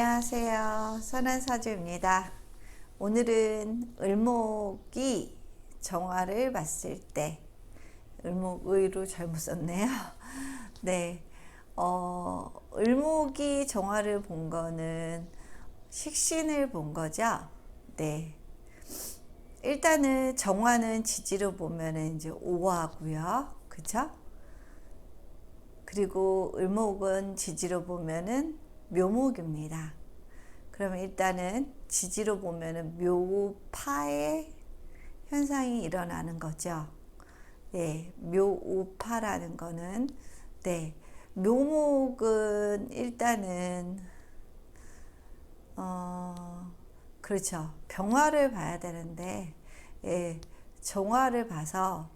안녕하세요. 선한사주입니다. 오늘은 을목이 정화를 봤을 때, 을목의로 잘못 썼네요. 네. 어, 을목이 정화를 본 거는 식신을 본 거죠. 네. 일단은 정화는 지지로 보면은 이제 오화고요. 그쵸? 그리고 을목은 지지로 보면은 묘목입니다. 그러면 일단은 지지로 보면은 묘파의 현상이 일어나는 거죠. 네, 묘우파라는 거는 네, 묘목은 일단은 어 그렇죠. 병화를 봐야 되는데 예, 정화를 봐서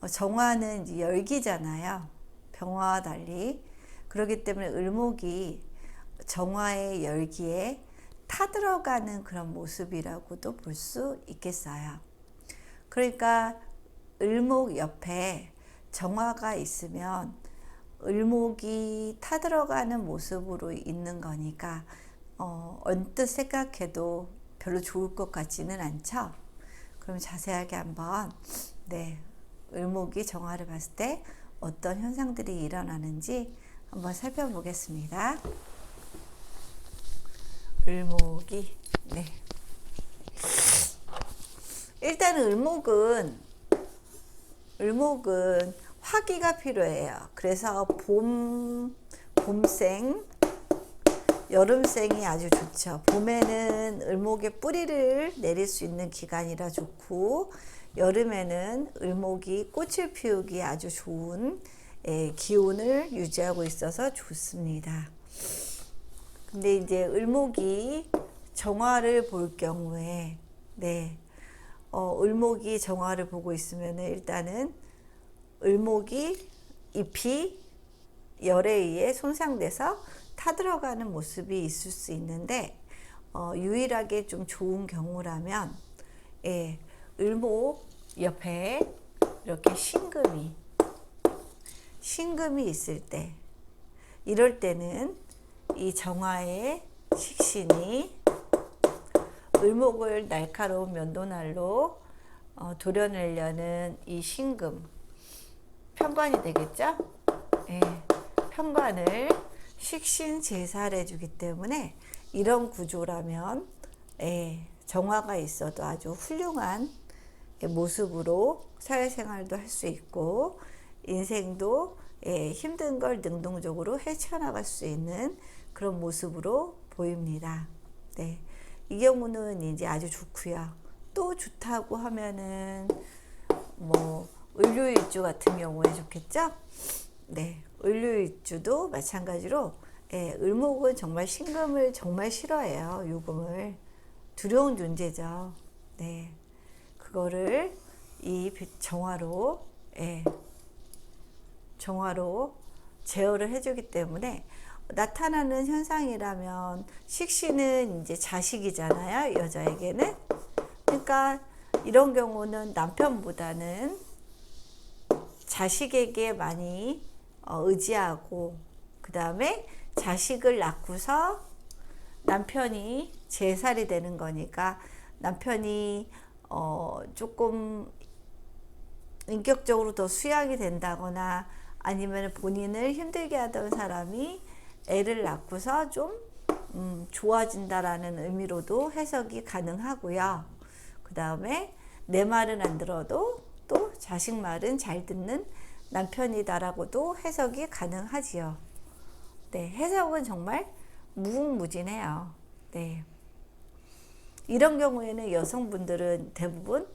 어, 정화는 열기잖아요. 병화와 달리 그렇기 때문에 을목이 정화의 열기에 타들어가는 그런 모습이라고도 볼 수 있겠어요. 그러니까 을목 옆에 정화가 있으면 을목이 타들어가는 모습으로 있는 거니까 어, 언뜻 생각해도 별로 좋을 것 같지는 않죠. 그럼 자세하게 한번 네 을목이 정화를 봤을 때 어떤 현상들이 일어나는지 한번 살펴보겠습니다. 을목이 네. 일단 을목은 을목은 화기가 필요해요. 그래서 봄 봄생 여름생이 아주 좋죠. 봄에는 을목의 뿌리를 내릴 수 있는 기간이라 좋고 여름에는 을목이 꽃을 피우기 아주 좋은 예, 기운을 유지하고 있어서 좋습니다. 근데 이제 을목이 정화를 볼 경우에 네. 어, 을목이 정화를 보고 있으면 일단은 을목이 잎이 열에 의해 손상돼서 타들어가는 모습이 있을 수 있는데 어, 유일하게 좀 좋은 경우라면 예, 을목 옆에 이렇게 신금이 신금이 있을 때 이럴 때는 이 정화의 식신이 을목을 날카로운 면도날로 어, 도려내려는 이 신금 편관이 되겠죠? 예, 편관을 식신 제사를 해주기 때문에 이런 구조라면 예, 정화가 있어도 아주 훌륭한 모습으로 사회생활도 할 수 있고 인생도 예, 힘든 걸 능동적으로 헤쳐나갈 수 있는 그런 모습으로 보입니다. 네. 이 경우는 이제 아주 좋고요. 또 좋다고 하면은 뭐 을류일주 같은 경우에 좋겠죠? 네. 을류일주도 마찬가지로 예, 을목은 정말 신금을 정말 싫어해요. 요금을 두려운 존재죠. 네. 그거를 이 정화로 예, 정화로 제어를 해주기 때문에 나타나는 현상이라면 식신은 이제 자식이잖아요. 여자에게는. 그러니까 이런 경우는 남편보다는 자식에게 많이 어, 의지하고 그 다음에 자식을 낳고서 남편이 제살이 되는 거니까 남편이 어 조금 인격적으로 더 수양이 된다거나 아니면 본인을 힘들게 하던 사람이 애를 낳고서 좀 음, 좋아진다라는 의미로도 해석이 가능하고요. 그 다음에 내 말은 안 들어도 또 자식 말은 잘 듣는 남편이다라고도 해석이 가능하지요. 네, 해석은 정말 무궁무진해요. 네. 이런 경우에는 여성분들은 대부분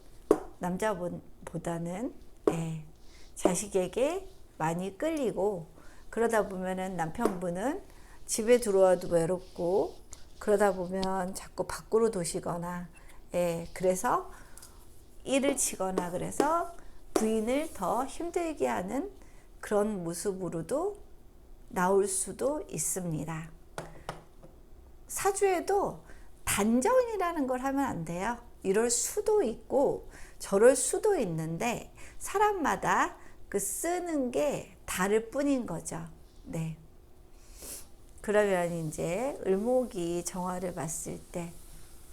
남자보다는 네, 자식에게 많이 끌리고 그러다 보면은 남편분은 집에 들어와도 외롭고 그러다 보면 자꾸 밖으로 도시거나 예, 그래서 일을 치거나 그래서 부인을 더 힘들게 하는 그런 모습으로도 나올 수도 있습니다. 사주에도 단정이라는 걸 하면 안 돼요. 이럴 수도 있고 저럴 수도 있는데 사람마다 그 쓰는 게 다를 뿐인 거죠. 네. 그러면 이제 을목이 정화를 봤을 때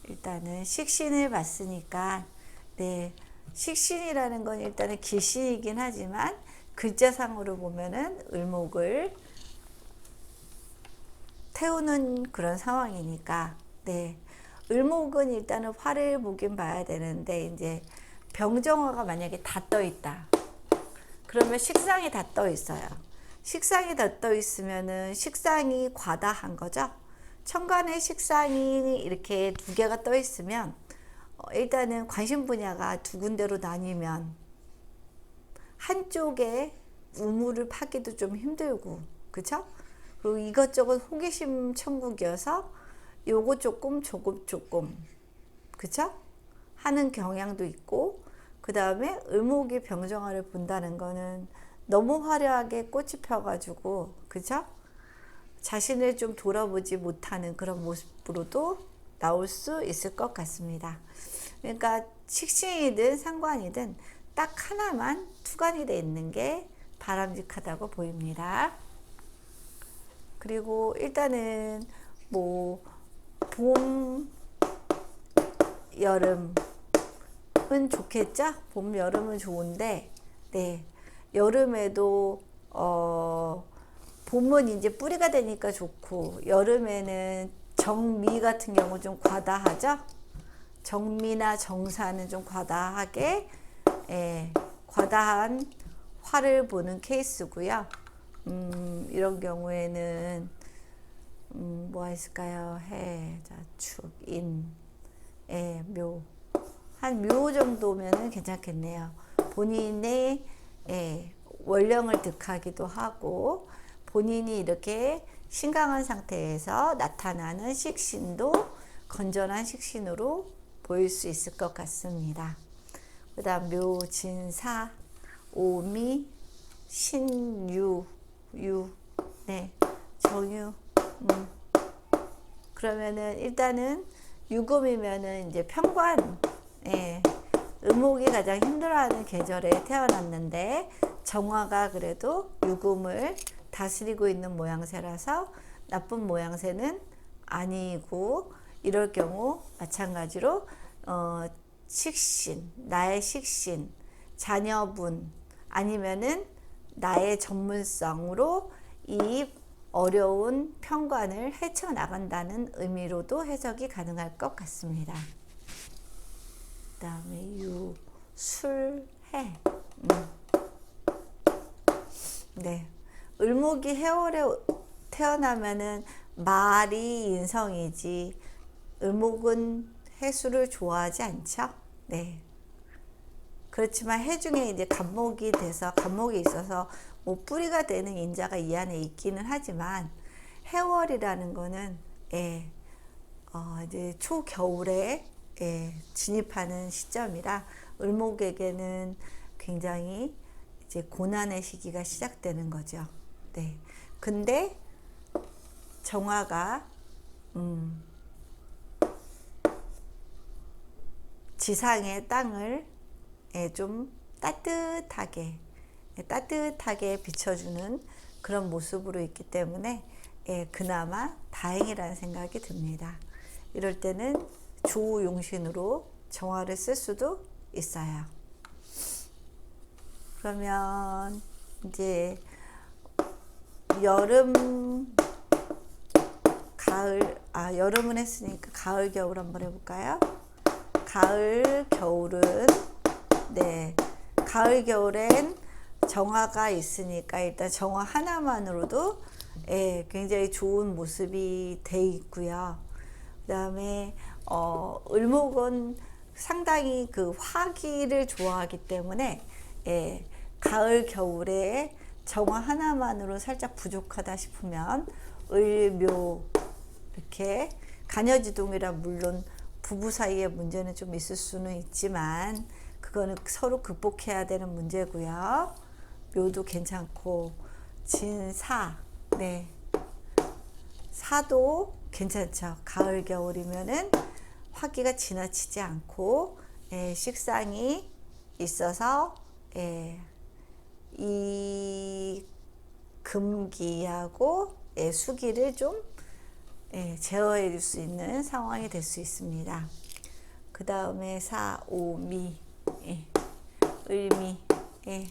일단은 식신을 봤으니까 네 식신이라는 건 일단은 기신이긴 하지만 글자상으로 보면은 을목을 태우는 그런 상황이니까 네 을목은 일단은 화를 보긴 봐야 되는데 이제 병정화가 만약에 다 떠 있다 그러면 식상이 다 떠 있어요 식상이 다 떠 있으면은 식상이 과다한 거죠 천간에 식상이 이렇게 두 개가 떠 있으면 어, 일단은 관심 분야가 두 군데로 나뉘면 한쪽에 우물을 파기도 좀 힘들고 그쵸? 그리고 이것저것 호기심 천국이어서 요거 조금 저거 조금 그쵸? 하는 경향도 있고 그 다음에 을목이 병정화를 본다는 거는 너무 화려하게 꽃이 펴가지고 그쵸? 자신을 좀 돌아보지 못하는 그런 모습으로도 나올 수 있을 것 같습니다. 그러니까 식신이든 상관이든 딱 하나만 투관이 돼 있는 게 바람직하다고 보입니다. 그리고 일단은 뭐 봄, 여름 은 좋겠죠? 봄, 여름은 좋은데, 네. 여름에도, 어, 봄은 이제 뿌리가 되니까 좋고, 여름에는 정미 같은 경우 좀 과다하죠? 정미나 정사는 좀 과다하게, 예, 과다한 화를 보는 케이스고요. 음, 이런 경우에는 음, 뭐가 있을까요? 해, 자, 축, 인, 예, 묘. 한 묘 정도면은 괜찮겠네요. 본인의 예, 원령을 득하기도 하고 본인이 이렇게 신강한 상태에서 나타나는 식신도 건전한 식신으로 보일 수 있을 것 같습니다. 그 다음 묘, 진, 사, 오미, 신유, 유, 네, 정유, 음. 그러면은 일단은 유금이면은 이제 평관, 예, 음목이 가장 힘들어하는 계절에 태어났는데 정화가 그래도 유금을 다스리고 있는 모양새라서 나쁜 모양새는 아니고 이럴 경우 마찬가지로 어, 식신, 나의 식신, 자녀분 아니면은 나의 전문성으로 이 어려운 평관을 헤쳐나간다는 의미로도 해석이 가능할 것 같습니다. 그 다음에 유, 술, 해. 음. 네. 을목이 해월에 태어나면은 말이 인성이지 을목은 해수를 좋아하지 않죠. 네. 그렇지만 해 중에 이제 간목이 돼서 간목이 있어서 뭐 뿌리가 되는 인자가 이 안에 있기는 하지만 해월이라는 거는 예, 어, 이제 초겨울에 예, 진입하는 시점이라 을목에게는 굉장히 이제 고난의 시기가 시작되는 거죠. 네. 근데 정화가 음, 지상의 땅을 예, 좀 따뜻하게 예, 따뜻하게 비춰주는 그런 모습으로 있기 때문에 예, 그나마 다행이라는 생각이 듭니다. 이럴 때는 조용신으로 정화를 쓸 수도 있어요. 그러면 이제 여름, 가을, 아 여름은 했으니까 가을, 겨울 한번 해볼까요? 가을, 겨울은 네 가을, 겨울엔 정화가 있으니까 일단 정화 하나만으로도 예, 굉장히 좋은 모습이 돼 있고요. 그 다음에 어, 을목은 상당히 그 화기를 좋아하기 때문에 예, 가을 겨울에 정화 하나만으로 살짝 부족하다 싶으면 을묘 이렇게 간여지동이라 물론 부부 사이의 문제는 좀 있을 수는 있지만 그거는 서로 극복해야 되는 문제고요. 묘도 괜찮고 진사 네 사도 괜찮죠. 가을 겨울이면은 화기가 지나치지 않고 예, 식상이 있어서 예, 이 금기하고 예, 수기를 좀 예, 제어해 줄 수 있는 상황이 될 수 있습니다. 그 다음에 사, 오, 미, 예, 을미, 예,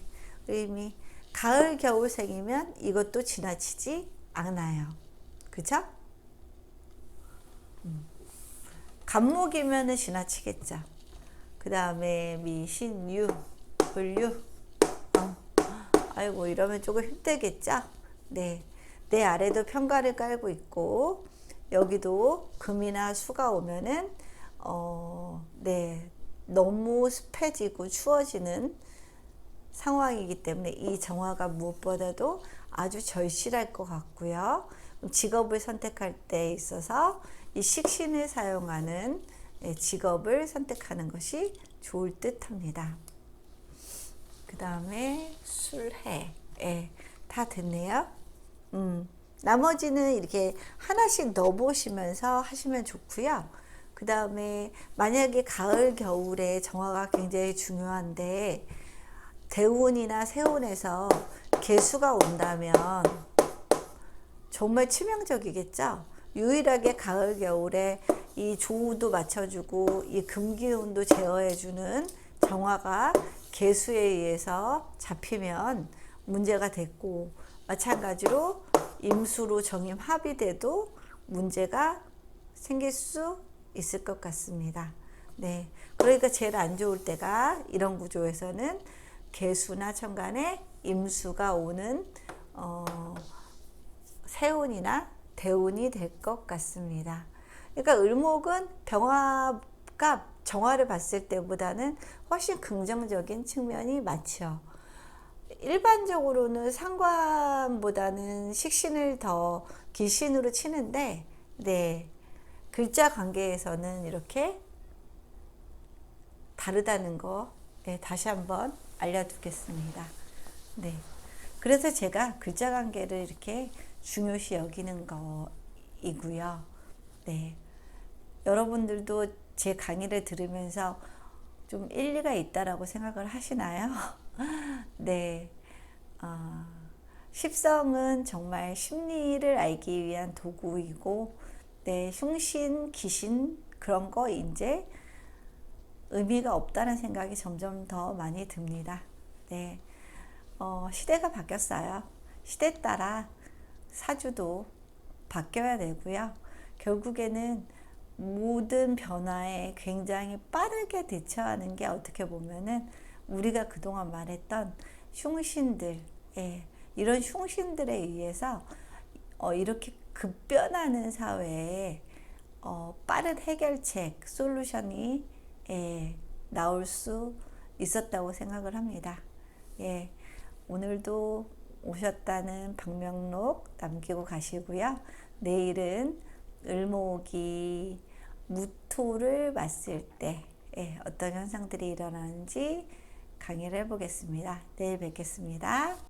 을미. 가을, 겨울생이면 이것도 지나치지 않아요. 그죠? 음. 간목이면은 지나치겠죠. 그 다음에 미, 신, 유, 을유. 어. 아이고, 이러면 조금 힘들겠죠? 네. 내 아래도 평가를 깔고 있고, 여기도 금이나 수가 오면은, 어, 네. 너무 습해지고 추워지는 상황이기 때문에 이 정화가 무엇보다도 아주 절실할 것 같고요. 직업을 선택할 때 있어서 이 식신을 사용하는 예, 직업을 선택하는 것이 좋을 듯 합니다. 그 다음에 술해. 예, 다 됐네요. 음, 나머지는 이렇게 하나씩 넣어보시면서 하시면 좋고요. 그 다음에 만약에 가을, 겨울에 정화가 굉장히 중요한데 대운이나 세운에서 개수가 온다면 정말 치명적이겠죠. 유일하게 가을, 겨울에 이 조우도 맞춰주고 이 금기운도 제어해주는 정화가 개수에 의해서 잡히면 문제가 됐고 마찬가지로 임수로 정임 합의돼도 문제가 생길 수 있을 것 같습니다. 네. 그러니까 제일 안 좋을 때가 이런 구조에서는 개수나 천간에 임수가 오는 어, 세운이나 대운이 될 것 같습니다. 그러니까 을목은 병화가 정화를 봤을 때보다는 훨씬 긍정적인 측면이 많죠. 일반적으로는 상관보다는 식신을 더 기신으로 치는데, 네. 글자 관계에서는 이렇게 다르다는 거, 네, 다시 한번 알려두겠습니다. 네. 그래서 제가 글자 관계를 이렇게 중요시 여기는 거이고요. 네. 여러분들도 제 강의를 들으면서 좀 일리가 있다라고 생각을 하시나요? 네. 어, 십성은 정말 심리를 알기 위한 도구이고, 네, 흉신, 기신, 그런 거 이제 의미가 없다는 생각이 점점 더 많이 듭니다. 네. 어, 시대가 바뀌었어요. 시대 따라 사주도 바뀌어야 되고요. 결국에는 모든 변화에 굉장히 빠르게 대처하는 게 어떻게 보면은 우리가 그동안 말했던 흉신들, 예, 이런 흉신들에 의해서 어, 이렇게 급변하는 사회에 어, 빠른 해결책, 솔루션이 예, 나올 수 있었다고 생각을 합니다. 예, 오늘도 오셨다는 방명록 남기고 가시고요. 내일은 을목이 무토를 맞을 때 예, 어떤 현상들이 일어나는지 강의를 해보겠습니다. 내일 뵙겠습니다.